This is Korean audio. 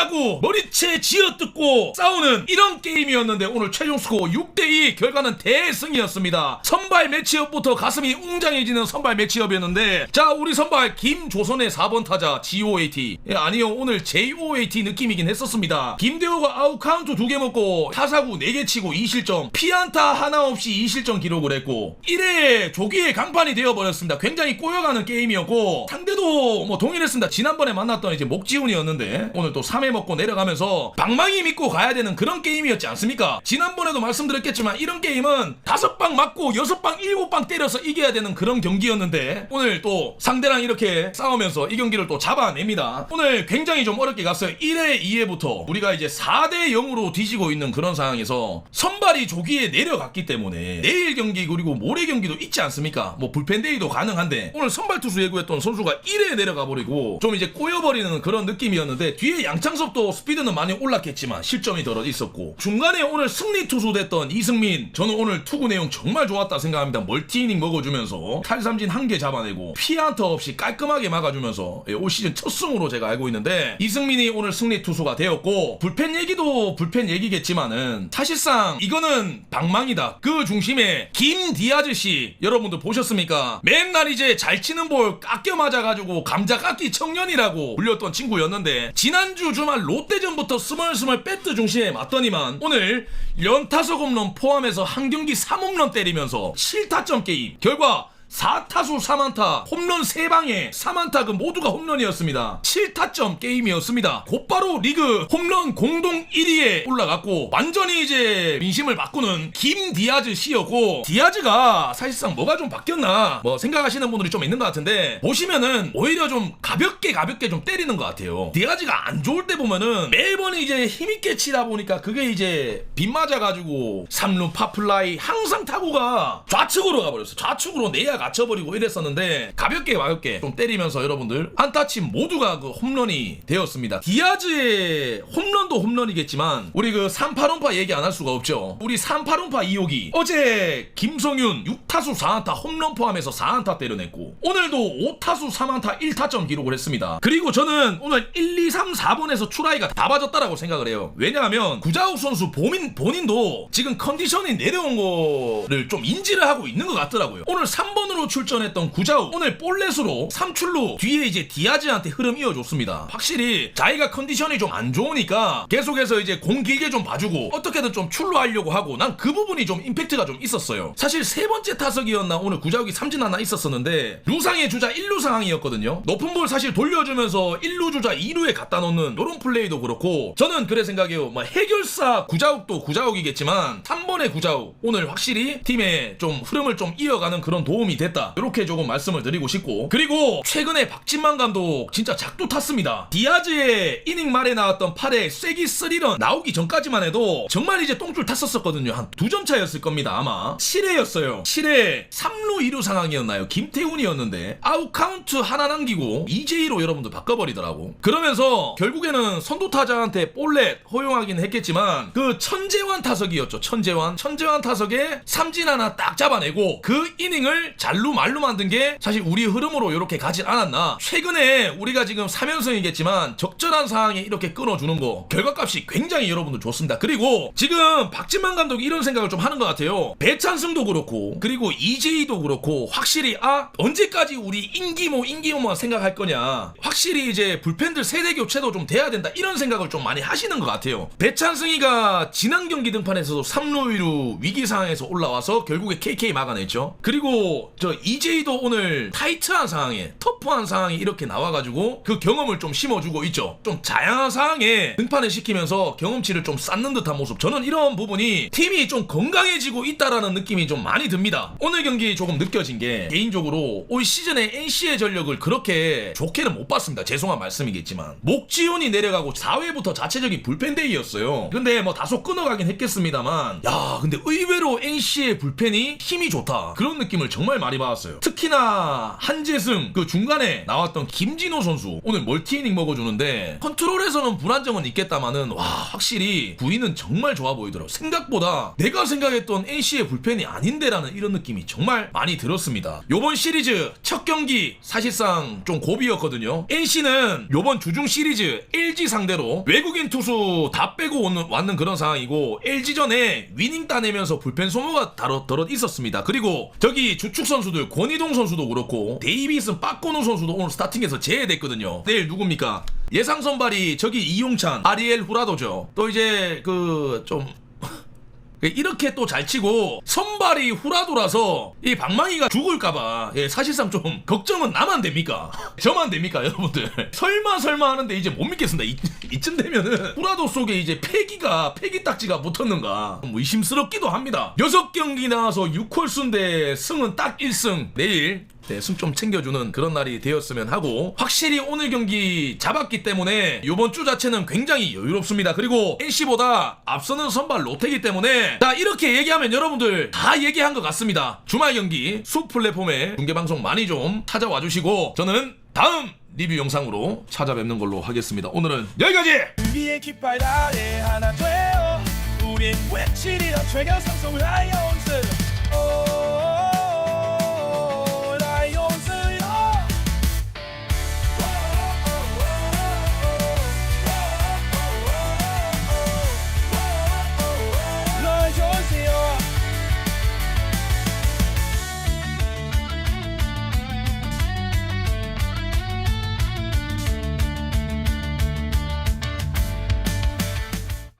무리하고 머리채 쥐어뜯고 싸우는 이런 게임이었는데 오늘 최종 스코어 6대2 결과는 대승이었습니다. 선발 매치업부터 가슴이 웅장해지는 선발 매치업이었는데 자 우리 선발 김조선의 4번 타자 GOAT 예, 아니요 오늘 JOAT 느낌이긴 했었습니다. 김대호가 아웃카운트 2개 먹고 타사구 4개 치고 2실점 피안타 하나 없이 2실점 기록을 했고 1회 조기에 강판이 되어버렸습니다. 굉장히 꼬여가는 게임이었고 상대도 뭐 동일했습니다. 지난번에 만났던 이제 목지훈이었는데 오늘 또 3회 먹고 내려가면서 방망이 믿고 가야 되는 그런 게임이었지 않습니까? 지난번에도 말씀드렸겠지만 이런 게임은 다섯 방 맞고 여섯 방 일곱 방 때려서 이겨야 되는 그런 경기였는데 오늘 또 상대랑 이렇게 싸우면서 이 경기를 또 잡아냅니다. 오늘 굉장히 좀 어렵게 갔어요. 1회, 2회부터 우리가 이제 4대 0으로 뒤지고 있는 그런 상황에서 선발이 조기에 내려갔기 때문에 내일 경기 그리고 모레 경기도 있지 않습니까? 뭐 불펜데이도 가능한데 오늘 선발 투수 예고했던 선수가 1회 내려가 버리고 좀 이제 꼬여버리는 그런 느낌이었는데 뒤에 양창 섭도 스피드는 많이 올랐겠지만 실점이 덜어 있었고 중간에 오늘 승리 투수 됐던 이승민 저는 오늘 투구 내용 정말 좋았다 생각합니다. 멀티 이닝 먹어주면서 탈삼진 한 개 잡아내고 피안타 없이 깔끔하게 막아주면서 예, 올 시즌 첫 승으로 제가 알고 있는데 이승민이 오늘 승리 투수가 되었고 불펜 얘기도 불펜 얘기겠지만은 사실상 이거는 방망이다. 그 중심에 김디아즈 씨 여러분들 보셨습니까? 맨날 이제 잘 치는 볼 깎여 맞아가지고 감자 깎기 청년이라고 불렸던 친구였는데 지난주 주말 롯데전부터 스멀스멀 배트 중심에 맞더니만 오늘 연타석 홈런 포함해서 한 경기 3홈런 때리면서 7타점 게임. 결과 4타수 3안타. 홈런 3방에 3안타 그 모두가 홈런이었습니다. 7타점 게임이었습니다. 곧바로 리그 홈런 공동 1위에 올라갔고 완전히 이제 민심을 바꾸는 김 디아즈 씨였고 디아즈가 사실상 뭐가 좀 바뀌었나 뭐 생각하시는 분들이 좀 있는 것 같은데 보시면은 오히려 좀 가볍게 가볍게 좀 때리는 것 같아요. 디아즈가 안 좋을 때 보면은 매번 이제 힘있게 치다 보니까 그게 이제 빗 맞아가지고 3루 파플라이 항상 타구가 좌측으로 가버렸어 좌측으로 내야 갇혀버리고 이랬었는데 가볍게 가볍게 좀 때리면서 여러분들 안타치 모두가 그 홈런이 되었습니다. 디아즈의 홈런도 홈런이겠지만 우리 그 38홈파 얘기 안 할 수가 없죠. 우리 38홈파 2호기 어제 김성윤 6타수 4안타 홈런 포함해서 4안타 때려냈고 오늘도 5타수 3안타 1타점 기록을 했습니다. 그리고 저는 오늘 1, 2, 3, 4번에서 추라이가 다 빠졌다라고 생각을 해요. 왜냐하면 구자욱 선수 본인, 본인도 지금 컨디션이 내려온 거를 좀 인지를 하고 있는 것 같더라고요. 오늘 3번 으로 출전했던 구자욱 오늘 볼넷으로 3출루 뒤에 이제 디아즈한테 흐름 이어줬습니다. 확실히 자기가 컨디션이 좀 안 좋으니까 계속해서 이제 공 길게 좀 봐주고 어떻게든 좀 출루하려고 하고 난 그 부분이 좀 임팩트가 좀 있었어요. 사실 세 번째 타석이었나 오늘 구자욱이 삼진 하나 있었었는데 루상의 주자 1루 상황이었거든요. 높은 볼 사실 돌려주면서 1루 주자 2루에 갖다 놓는 이런 플레이도 그렇고 저는 그래 생각해요. 뭐 해결사 구자욱도 구자욱이겠지만 3번의 구자욱 오늘 확실히 팀에 좀 흐름을 좀 이어가는 그런 도움이 됐다. 이렇게 조금 말씀을 드리고 싶고. 그리고 최근에 박진만 감독 진짜 작두 탔습니다. 디아즈의 이닝 말에 나왔던 8회 쐐기 3런 나오기 전까지만 해도 정말 이제 똥줄 탔었었거든요. 한 두 점 차였을 겁니다 아마. 7회였어요. 7회 3루 2루 상황이었나요? 김태훈이었는데 아웃 카운트 하나 남기고 EJ로 여러분들 바꿔버리더라고. 그러면서 결국에는 선두타자한테 볼넷 허용하긴 했겠지만 그 천재환 타석이었죠 천재환. 천재환 타석에 삼진 하나 딱 잡아내고 그 이닝을 잘루 말루 만든 게 사실 우리 흐름으로 이렇게 가진 않았나. 최근에 우리가 지금 3연승이겠지만 적절한 상황에 이렇게 끊어주는 거 결과값이 굉장히 여러분들 좋습니다. 그리고 지금 박진만 감독이 이런 생각을 좀 하는 것 같아요. 배찬승도 그렇고 그리고 EJ도 그렇고 확실히 아 언제까지 우리 인기모 인기모만 생각할 거냐. 확실히 이제 불펜들 세대 교체도 좀 돼야 된다. 이런 생각을 좀 많이 하시는 것 같아요. 배찬승이가 지난 경기 등판에서도 3루 2루 위기 상황에서 올라와서 결국에 KK 막아냈죠. 그리고 저 EJ도 오늘 타이트한 상황에 터프한 상황이 이렇게 나와가지고 그 경험을 좀 심어주고 있죠. 좀 자양한 상황에 등판을 시키면서 경험치를 좀 쌓는 듯한 모습. 저는 이런 부분이 팀이 좀 건강해지고 있다라는 느낌이 좀 많이 듭니다. 오늘 경기 조금 느껴진 게 개인적으로 올 시즌에 NC의 전력을 그렇게 좋게는 못 봤습니다. 죄송한 말씀이겠지만. 목지훈이 내려가고 4회부터 자체적인 불펜데이였어요. 근데 뭐 다소 끊어가긴 했겠습니다만. 야 근데 의외로 NC의 불펜이 힘이 좋다. 그런 느낌을 정말 많이 많이 받았어요. 특히나 한재승 그 중간에 나왔던 김진호 선수 오늘 멀티이닝 먹어주는데 컨트롤에서는 불안정은 있겠다마는 와 확실히 부위는 정말 좋아 보이더라고. 생각보다 내가 생각했던 NC의 불펜이 아닌데라는 이런 느낌이 정말 많이 들었습니다. 요번 시리즈 첫 경기 사실상 좀 고비였거든요. NC는 요번 주중 시리즈 LG 상대로 외국인 투수 다 빼고 오는, 왔는 그런 상황이고 LG전에 위닝 따내면서 불펜 소모가 다럿 있었습니다. 그리고 저기 주축 선 수들 권희동 선수도 그렇고 데이비슨 빠꼬노 선수도 오늘 스타팅에서 제외됐거든요. 내일 누굽니까? 예상 선발이 저기 이용찬, 아리엘 후라도죠. 또 이제 그좀 이렇게 또 잘 치고 선발이 후라도라서 이 방망이가 죽을까봐 예, 사실상 좀 걱정은 나만 됩니까? 저만 됩니까 여러분들? 설마 설마 하는데 이제 못 믿겠습니다. 이, 이쯤 되면은 후라도 속에 이제 폐기가 폐기 딱지가 붙었는가 뭐 의심스럽기도 합니다. 6경기 나와서 6홀수인데 승은 딱 1승 내일 네, 승좀 챙겨주는 그런 날이 되었으면 하고 확실히 오늘 경기 잡았기 때문에 이번 주 자체는 굉장히 여유롭습니다. 그리고 NC보다 앞서는 선발 로테기 때문에 자 이렇게 얘기하면 여러분들 다 얘기한 것 같습니다. 주말 경기 수 플랫폼에 중계 방송 많이 좀 찾아와 주시고 저는 다음 리뷰 영상으로 찾아뵙는 걸로 하겠습니다. 오늘은 여기까지. 위의 깃발 아래 하나 되어 우린 외치리라 최강 상성 라이온즈